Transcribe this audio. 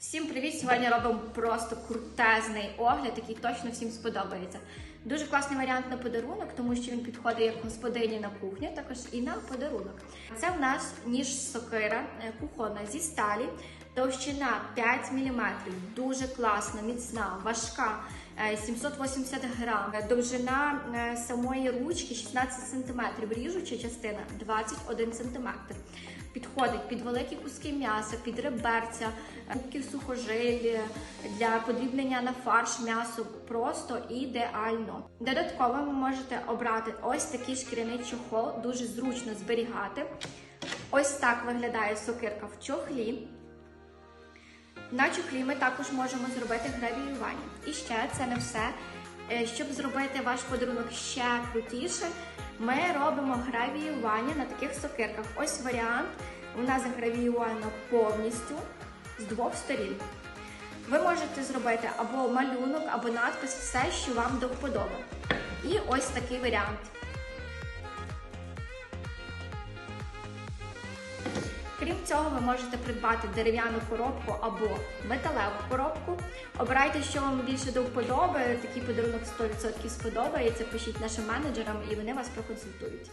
Всім привіт! Сьогодні робимо просто крутезний огляд, який точно всім сподобається. Дуже класний варіант на подарунок, тому що він підходить як господині на кухню, також і на подарунок. Це в нас ніж сокира е, кухонна зі сталі, товщина 5 мм, дуже класна, міцна, важка. е, 780 грам, довжина е, самої ручки 16 см, ріжуча частина 21 см. Підходить під великі куски м'яса, під реберця, кубків сухожилі для подрібнення на фарш м'ясо просто ідеально. Додатково ви можете обрати ось такий шкіряний чохол, дуже зручно зберігати. Ось так виглядає сокирка в чохлі. На чохлі ми також можемо зробити гравіювання. І ще це не все. Е, Щоб зробити ваш подарунок ще крутіше, ми робимо гравіювання на таких сокирках. Ось варіант. Вона загравіювана повністю з двох сторін. Ви можете зробити або малюнок, або надпис, все, що вам до вподоби. І ось такий варіант. Крім цього, ви можете придбати дерев'яну коробку або металеву коробку. Обирайте, що вам більше до вподоби. Такий подарунок 100% сподобається. Пишіть нашим менеджерам і вони вас проконсультують.